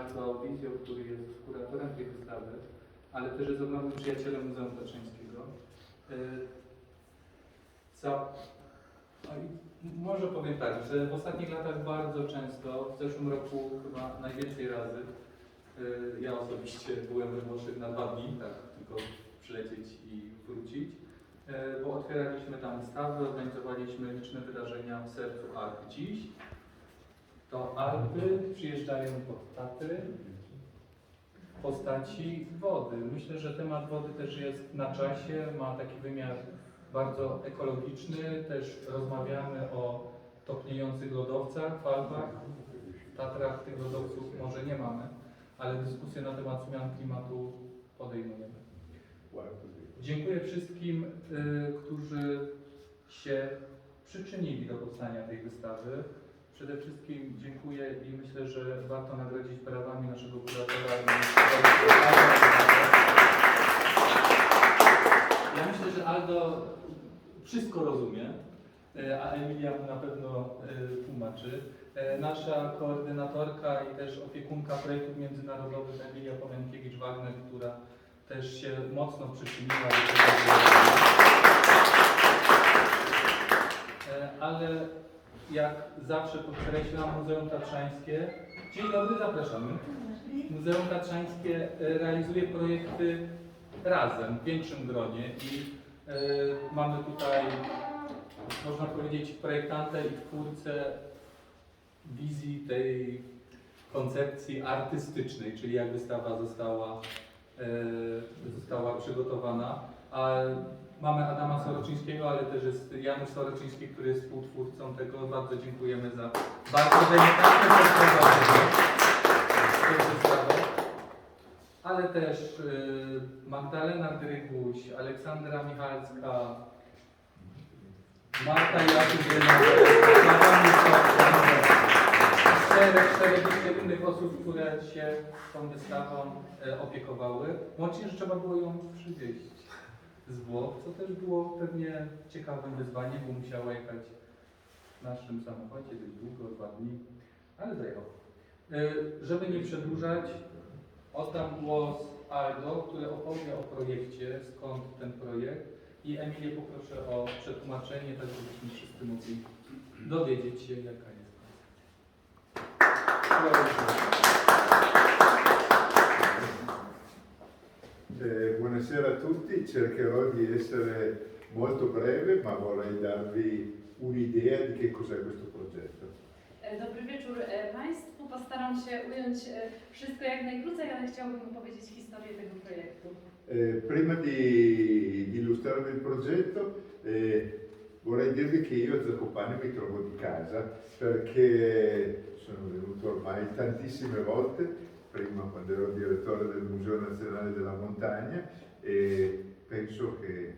Aldo Wizjo, który jest kuratorem tej wystawy, ale też jest ogromnym przyjacielem Muzeum Tatrzańskiego. E, no może powiem tak, że w ostatnich latach bardzo często, w zeszłym roku chyba najwięcej razy, e, ja osobiście byłem we Włoszech na dwa dni, tak tylko przylecieć i wrócić, e, bo otwieraliśmy tam wystawy, organizowaliśmy liczne wydarzenia w sercu Alp dziś. To Alpy przyjeżdżają pod Tatry w postaci wody. Myślę, że temat wody też jest na czasie, ma taki wymiar bardzo ekologiczny. Też rozmawiamy o topniejących lodowcach w Alpach. W Tatrach tych lodowców może nie mamy, ale dyskusję na temat zmian klimatu podejmujemy. Dziękuję wszystkim, y, którzy się przyczynili do powstania tej wystawy. Przede wszystkim dziękuję i myślę, że warto nagrodzić brawami naszego kuratora. Ja myślę, że Aldo wszystko rozumie, y, a Emilia mu na pewno y, tłumaczy. E, Nasza koordynatorka i też opiekunka projektów międzynarodowych Emilia Pomenkiewicz-Wagner, która też się mocno przyczyniła do tego. E, Ale jak zawsze podkreślam, Muzeum Tatrzańskie. Dzień dobry, zapraszamy. Muzeum Tatrzańskie e, realizuje projekty razem, w większym gronie i e, mamy tutaj, można powiedzieć, projektantę i twórcę wizji tej koncepcji artystycznej, czyli jak wystawa została, E, została przygotowana. A mamy Adama Soroczyńskiego, ale też jest Janusz Soroczyński, który jest współtwórcą tego. Bardzo dziękujemy za bardzo delikatne ale też e, Magdalena Dryguś, Aleksandra Michalska, Marta Jakubina, 4-40 innych osób, które się tą wystawą e, opiekowały. Łącznie, że trzeba było ją przywieźć z Włoch, co też było pewnie ciekawym wyzwaniem, bo musiała jechać w naszym samochodzie dość długo, dwa dni, ale zajechał. E, żeby nie przedłużać, oddam głos Aldo, który opowie o projekcie, skąd ten projekt i Emilię poproszę o przetłumaczenie, tak żebyśmy wszyscy mogli dowiedzieć się, jaka jest. Eh, buonasera a tutti, cercherò di essere molto breve ma vorrei darvi un'idea di che cos'è questo progetto. Dobry wieczór Państwu. Postaram się ująć wszystko jak najkrócej, ale chciałbym opowiedzieć historię tego projektu. Eh, prima di, di illustrarvi il progetto eh, vorrei dirvi che io a Zakopane mi trovo di casa perché tantissime volte, prima quando ero direttore del Museo Nazionale della Montagna e penso che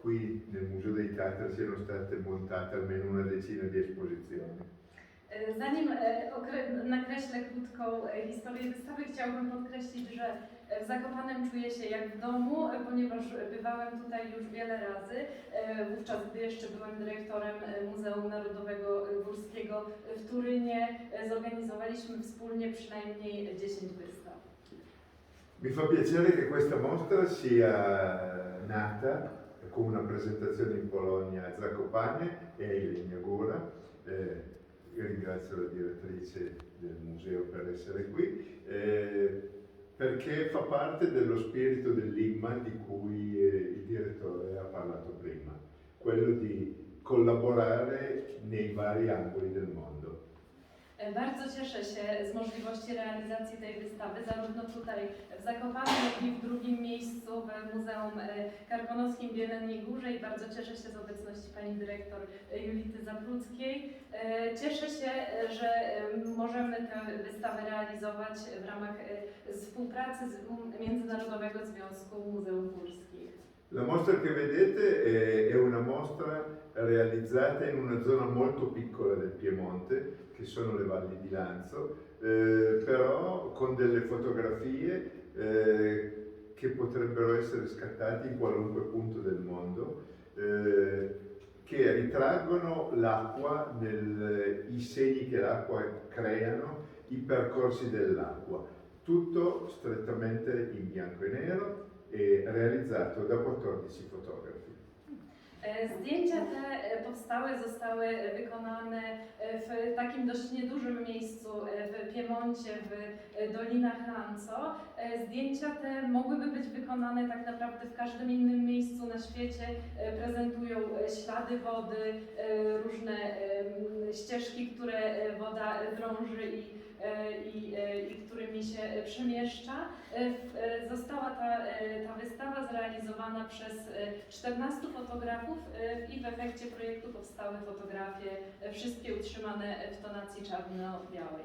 qui nel Museo dei Tatra siano state montate almeno una decina di esposizioni. Zanim nakreślę krótką historię wystawy, chciałbym podkreślić, że w Zakopanem czuję się jak w domu, ponieważ bywałem tutaj już wiele razy. E, Wówczas, gdy jeszcze byłem dyrektorem e, Muzeum Narodowego Górskiego w Turynie, e, zorganizowaliśmy wspólnie przynajmniej 10 wystaw. Mi fa piacere che questa mostra sia nata con una presentazione in Polonia a Zakopane e a Ilegnagora. Eh, io ringrazio la direttrice del museo per essere qui, eh, perché fa parte dello spirito dell'IGMA di cui eh, il direttore ha parlato prima, quello di collaborare nei vari angoli del mondo. Bardzo cieszę się z możliwości realizacji tej wystawy, zarówno tutaj w Zakopanem, jak i w drugim miejscu w Muzeum Karkonoskim w Jeleniej Górze i bardzo cieszę się z obecności Pani Dyrektor Julity Zapluckiej. E, Cieszę się, że e, tę wystawę realizować w ramach współpracy um, Międzynarodowego Związku Muzeum Górskich. La mostra che vedete è, è una mostra realizzata in una zona molto piccola del Piemonte, che sono le valli di Lanzo, eh, però con delle fotografie eh, che potrebbero essere scattate in qualunque punto del mondo, eh, che ritraggono l'acqua, i segni che l'acqua creano, i percorsi dell'acqua. tutto strettamente in bianco e nero e realizzato da 14 fotografi. E, Zdjęcia te e, powstałe, zostały wykonane e, w takim dość niedużym miejscu w Piemoncie, w Dolinach Ranco. Zdjęcia te mogłyby być wykonane tak naprawdę w każdym innym miejscu na świecie. Prezentują ślady wody, różne ścieżki, które woda drąży i, i, e, i którymi się e, przemieszcza. E, e, Została ta, e, ta wystawa zrealizowana przez e, 14 fotografów e, i w efekcie projektu powstały fotografie, e, wszystkie utrzymane w tonacji czarno-białej.